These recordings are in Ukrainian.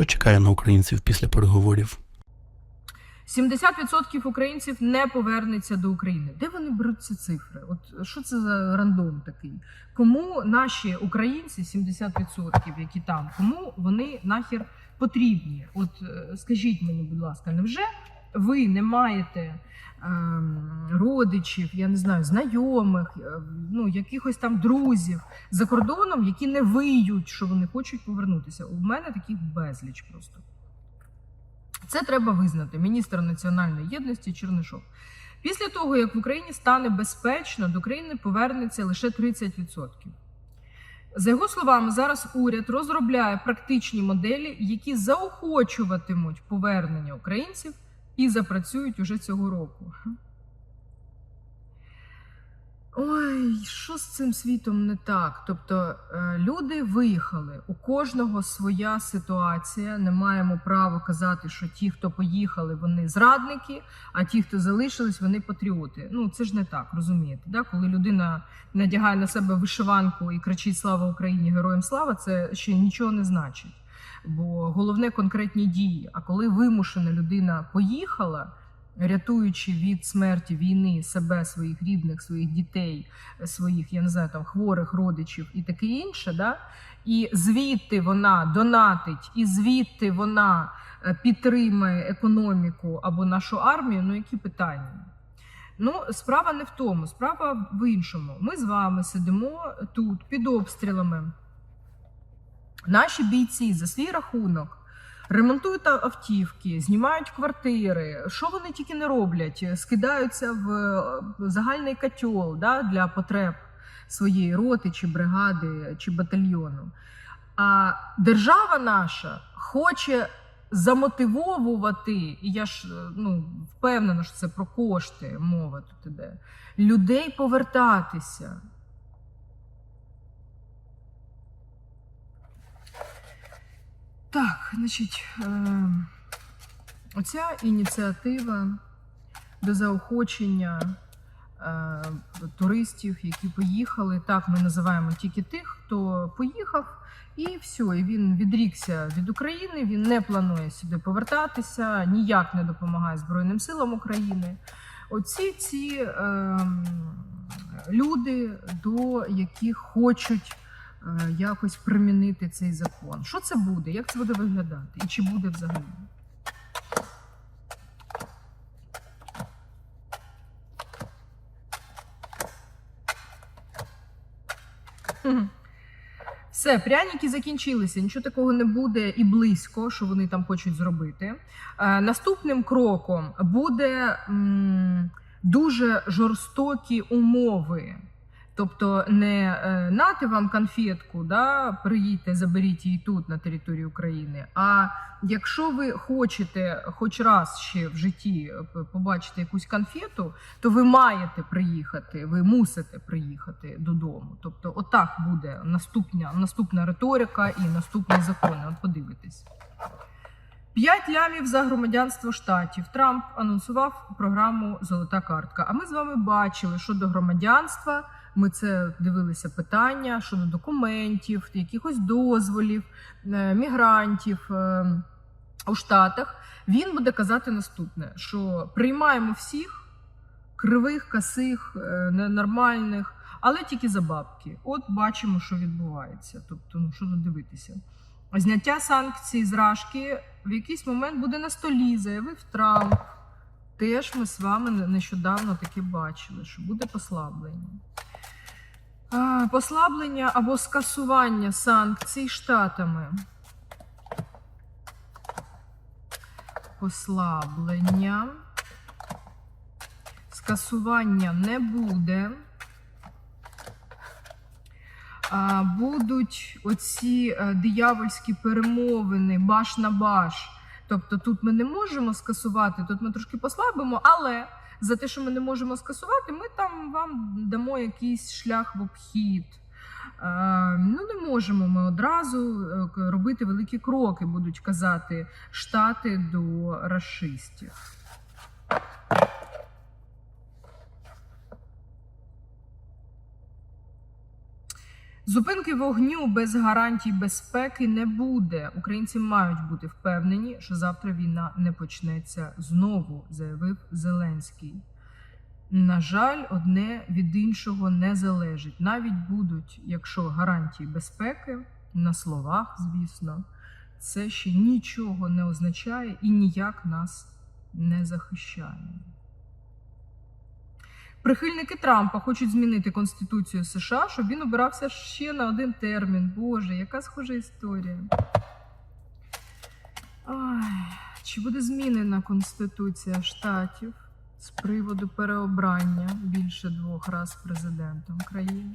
Що чекає на українців після переговорів? 70% українців не повернеться до України. Де вони беруть ці цифри? От що це за рандом такий? Кому наші українці, 70%, які там, кому вони нахер потрібні? От е, скажіть мені, будь ласка, невже ви не маєте ем, родичів, я не знаю, знайомих, е, ну якихось там друзів за кордоном, які не виють, що вони хочуть повернутися? У мене таких безліч просто. Це треба визнати. Міністр національної єдності Чернишов. Після того, як в Україні стане безпечно, до країни повернеться лише 30%. За його словами, зараз уряд розробляє практичні моделі, які заохочуватимуть повернення українців і запрацюють уже цього року. Ой, що з цим світом не так? Тобто е, люди виїхали, у кожного своя ситуація. Не маємо права казати, що ті, хто поїхали, вони зрадники, а ті, хто залишились, вони патріоти. Ну це ж не так, розумієте? Да? Коли людина надягає на себе вишиванку і кричить Слава Україні! Героям слава, це ще нічого не значить. Бо головне конкретні дії. А коли вимушена людина поїхала рятуючи від смерті війни себе, своїх рідних, своїх дітей, своїх, я не знаю, там хворих родичів і таке інше, да? і звідти вона донатить, і звідти вона е, підтримує економіку або нашу армію. Ну які питання? Ну, справа не в тому, справа в іншому. Ми з вами сидимо тут під обстрілами. Наші бійці за свій рахунок ремонтують автівки, знімають квартири. Що вони тільки не роблять? Скидаються в е, загальний котел да, для потреб своєї роти, чи бригади, чи батальйону. А держава наша хоче замотивовувати, і я ж е, ну, впевнена, що це про кошти мова тут іде, людей повертатися. Так, значить, е, оця ініціатива до заохочення е, туристів, які поїхали. Так, ми називаємо тільки тих, хто поїхав, і все, і він відрікся від України, він не планує сюди повертатися, ніяк не допомагає Збройним силам України. Оці ці е, люди, до яких хочуть якось примінити цей закон. Що це буде? Як це буде виглядати? І чи буде взагалі? Все, пряники закінчилися. Нічого такого не буде і близько, що вони там хочуть зробити. Е, наступним кроком буде дуже жорстокі умови. Тобто не е, нати вам конфетку, да, приїдьте, заберіть її тут на території України. А якщо ви хочете хоч раз ще в житті е, побачити якусь конфету, то ви маєте приїхати, ви мусите приїхати додому. Тобто, отак буде наступна, наступна риторика і наступні закони. От подивитесь. П'ять лямів за громадянство штатів. Трамп анонсував програму Золота картка. А ми з вами бачили, що до громадянства ми це дивилися питання щодо документів, якихось дозволів, е, мігрантів е, у Штатах. Він буде казати наступне: що приймаємо всіх кривих, косих, е, ненормальних, але тільки за бабки. От бачимо, що відбувається. Тобто, ну що тут дивитися. Зняття санкцій з Рашки в якийсь момент буде на столі, заявив Трамп. Теж ми з вами нещодавно таке бачили, що буде послаблення. Послаблення або скасування санкцій штатами. Послаблення. Скасування не буде. Будуть оці е, диявольські перемовини баш на баш. Тобто тут ми не можемо скасувати, тут ми трошки послабимо, але за те, що ми не можемо скасувати, ми там вам дамо якийсь шлях в обхід. Е, ну, не можемо ми одразу е, робити великі кроки, будуть казати штати до расистів. Зупинки вогню без гарантій безпеки не буде. Українці мають бути впевнені, що завтра війна не почнеться знову, заявив Зеленський. На жаль, одне від іншого не залежить. Навіть будуть, якщо гарантії безпеки, на словах, звісно, це ще нічого не означає і ніяк нас не захищає. Прихильники Трампа хочуть змінити Конституцію США, щоб він обирався ще на один термін. Боже, яка схожа історія. Ай, чи буде змінена Конституція штатів з приводу переобрання більше двох раз президентом країни?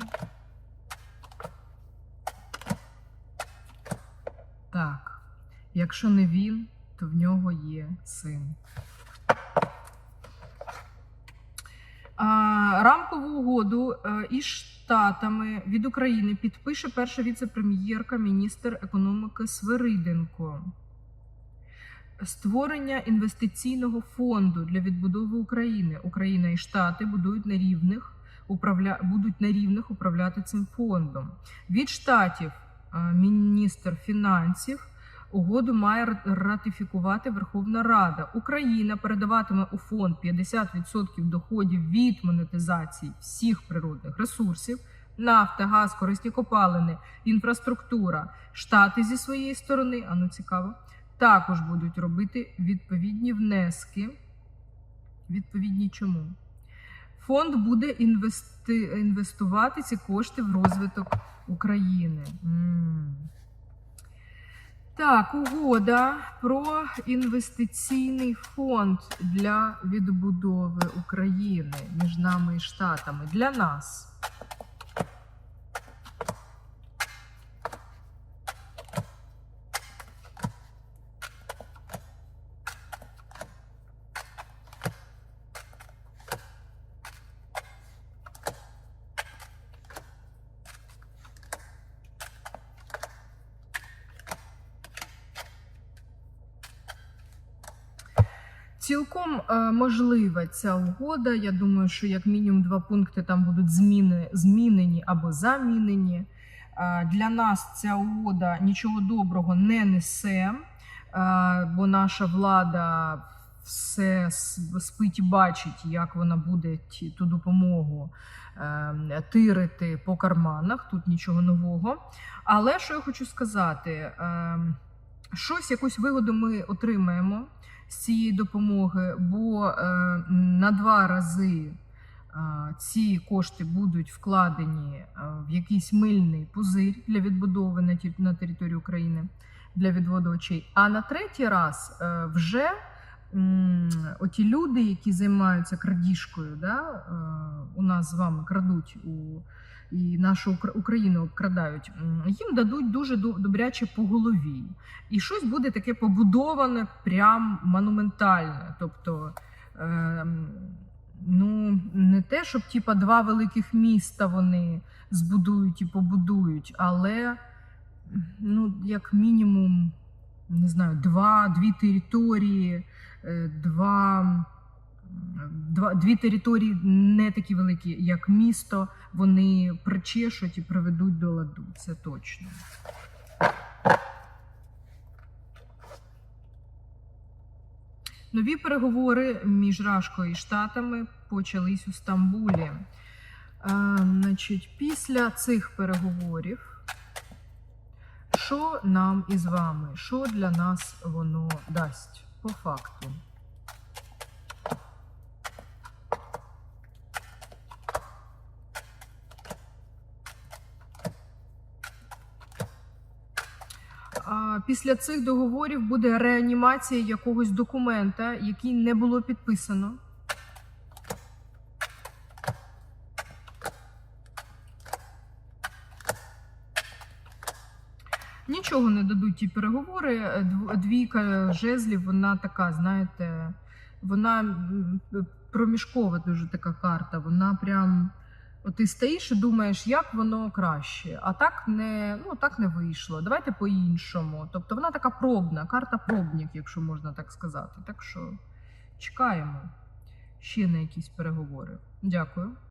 Так, якщо не він, то в нього є син. А, Рамкову угоду е, із Штатами від України підпише перша віце-прем'єрка, міністр економіки Свириденко. Створення інвестиційного фонду для відбудови України. Україна і Штати будують на рівних управля... будуть на рівних управляти цим фондом. Від штатів е, міністр фінансів угоду має ратифікувати Верховна Рада. Україна передаватиме у фонд 50% доходів від монетизації всіх природних ресурсів. Нафта, газ, корисні копалини, інфраструктура. Штати зі своєї сторони, а ну цікаво, також будуть робити відповідні внески. Відповідні чому? Фонд буде інвести... інвестувати ці кошти в розвиток України. М. Так, угода про інвестиційний фонд для відбудови України між нами і Штатами. Для нас. Цілком е, можлива ця угода. Я думаю, що як мінімум два пункти там будуть зміни, змінені або замінені. Е, для нас ця угода нічого доброго не несе, е, бо наша влада все спить і бачить, як вона буде ту допомогу тирити по карманах. Тут нічого нового. Але що я хочу сказати, е, щось, якусь вигоду ми отримаємо з цієї допомоги, бо е, на два рази е, ці кошти будуть вкладені е, в якийсь мильний пузир для відбудови на, території України для відводу очей. А на третій раз вже оті люди, які займаються крадіжкою, да, у нас з вами крадуть у. І нашу Україну обкрадають, їм дадуть дуже добряче по голові і щось буде таке побудоване, прям монументальне. Тобто, ем, ну, не те, щоб типа, два великих міста вони збудують і побудують, але ну, як мінімум, не знаю, два, дві території, е, два. Дві території не такі великі, як місто, вони причешуть і приведуть до ладу. Це точно. Нові переговори між Рашкою і Штатами почались у Стамбулі. Е, значить, після цих переговорів, що нам із вами, що для нас воно дасть по факту? А, Після цих договорів буде реанімація якогось документа, який не було підписано. Нічого не дадуть ті переговори. Двійка жезлів, вона така, знаєте, вона проміжкова дуже така карта. Вона прям. Ти стоїш і думаєш, як воно краще, а так не, ну, так не вийшло. Давайте по-іншому. Тобто вона така пробна, карта пробник, якщо можна так сказати. Так що чекаємо ще на якісь переговори. Дякую.